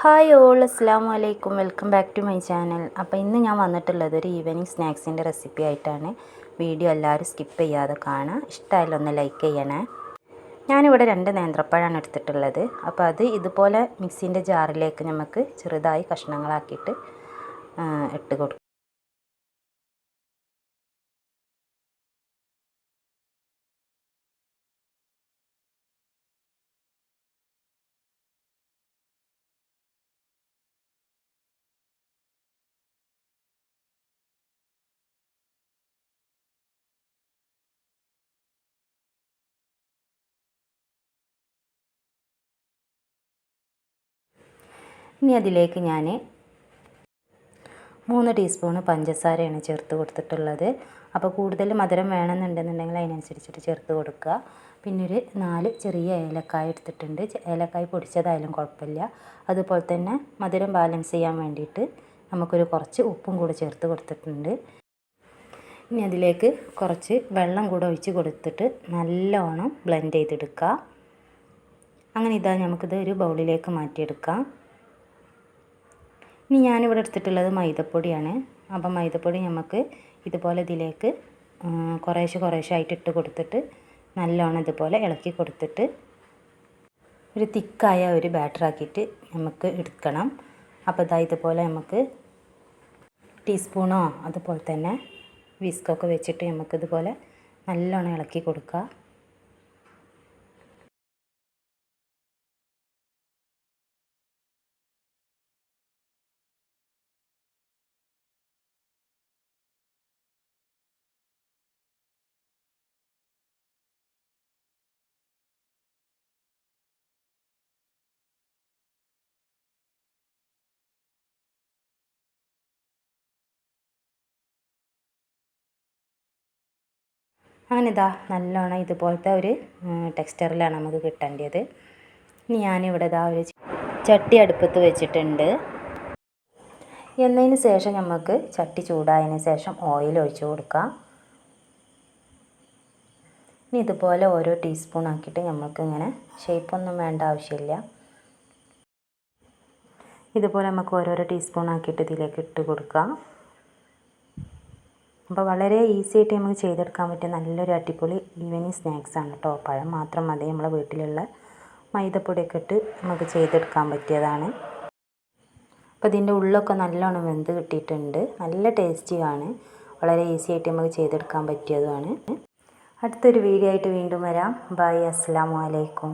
Hi all അസ്സാം വലൈക്കും welcome back to my channel. അപ്പോൾ ഇന്ന് ഞാൻ വന്നിട്ടുള്ളത് ഒരു ഈവനിങ് സ്നാക്സിന്റെ റെസിപ്പി ആയിട്ടാണ്. വീഡിയോ എല്ലാവരും സ്കിപ്പ് ചെയ്യാതെ കാണാം ഇഷ്ടമായാലും ഒന്ന് ലൈക്ക് ചെയ്യണേ. ഞാനിവിടെ രണ്ട് നേന്ത്രപ്പഴമാണ് എടുത്തിട്ടുള്ളത്. അപ്പോൾ അത് ഇതുപോലെ മിക്സിന്റെ ജാറിലേക്ക് നമുക്ക് ചെറുതായി കഷ്ണങ്ങളാക്കിയിട്ട് ഇട്ട് കൊടുക്കും. ഇനി അതിലേക്ക് ഞാൻ മൂന്ന് ടീസ്പൂണ് പഞ്ചസാരയാണ് ചേർത്ത് കൊടുത്തിട്ടുള്ളത്. അപ്പോൾ കൂടുതൽ മധുരം വേണമെന്നുണ്ടെന്നുണ്ടെങ്കിൽ അതിനനുസരിച്ചിട്ട് ചേർത്ത് കൊടുക്കുക. പിന്നെ ഒരു നാല് ചെറിയ ഏലക്കായ എടുത്തിട്ടുണ്ട്. ഏലക്കായ പൊടിച്ചതായാലും കുഴപ്പമില്ല. അതുപോലെ തന്നെ മധുരം ബാലൻസ് ചെയ്യാൻ വേണ്ടിയിട്ട് നമുക്കൊരു കുറച്ച് ഉപ്പും കൂടെ ചേർത്ത് കൊടുത്തിട്ടുണ്ട്. ഇനി അതിലേക്ക് കുറച്ച് വെള്ളം കൂടെ ഒഴിച്ച് കൊടുത്തിട്ട് നല്ലോണം ബ്ലെൻഡ് ചെയ്തെടുക്കുക. അങ്ങനെ ഇതാ നമുക്കിത് ഒരു ബൗളിലേക്ക് മാറ്റിയെടുക്കാം. ഇനി ഞാനിവിടെ എടുത്തിട്ടുള്ളത് മൈദപ്പൊടിയാണ്. അപ്പം മൈദപ്പൊടി നമുക്ക് ഇതുപോലെ ഇതിലേക്ക് കുറേശ്ശെ കുറേശ്ശെ ആയിട്ട് ഇട്ട് കൊടുത്തിട്ട് നല്ലോണം ഇതുപോലെ ഇളക്കി കൊടുത്തിട്ട് ഒരു തിക്കായ ഒരു ബാറ്ററാക്കിയിട്ട് നമുക്ക് എടുക്കണം. അപ്പോൾ ഇതാ ഇതുപോലെ നമുക്ക് ടീസ്പൂണോ അതുപോലെ തന്നെ വിസ്കൊക്കെ വെച്ചിട്ട് നമുക്കിതുപോലെ നല്ലോണം ഇളക്കി കൊടുക്കുക അങ്ങനെ ഇതാ നല്ലോണം ഇതുപോലത്തെ ഒരു ടെക്സ്ചറിലാണ് നമുക്ക് കിട്ടേണ്ടത് ഇനി ഞാനിവിടെ ഇതാ ഒരു ചട്ടി അടുപ്പത്ത് വെച്ചിട്ടുണ്ട്. എന്നതിന് ശേഷം നമുക്ക് ചട്ടി ചൂടായതിന് ശേഷം ഓയിൽ ഒഴിച്ചു കൊടുക്കാം. ഇനി ഇതുപോലെ ഓരോ ടീസ്പൂൺ ആക്കിയിട്ട് നമുക്ക് ഇങ്ങനെ ഷേപ്പൊന്നും വേണ്ട ആവശ്യമില്ല. ഇതുപോലെ നമുക്ക് ഓരോരോ ടീസ്പൂൺ ആക്കിയിട്ട് ഇതിലേക്ക് ഇട്ട് കൊടുക്കാം. അപ്പോൾ വളരെ ഈസി ആയിട്ട് നമുക്ക് ചെയ്തെടുക്കാൻ പറ്റിയ നല്ലൊരു അടിപൊളി ഈവനിങ് ആണ് കേട്ടോ. പഴം മാത്രം മതി. നമ്മളെ വീട്ടിലുള്ള മൈദപ്പൊടിയൊക്കെ ഇട്ട് നമുക്ക് ചെയ്തെടുക്കാൻ പറ്റിയതാണ്. അപ്പോൾ ഇതിന്റെ ഉള്ളൊക്കെ നല്ലോണം വെന്ത് കിട്ടിയിട്ടുണ്ട്. നല്ല ടേസ്റ്റിയാണ് വളരെ ഈസി ആയിട്ട് നമുക്ക് ചെയ്തെടുക്കാൻ പറ്റിയതുമാണ്. അടുത്തൊരു വീഡിയോ ആയിട്ട് വീണ്ടും വരാം. ബൈ അസ്സാം വലൈക്കും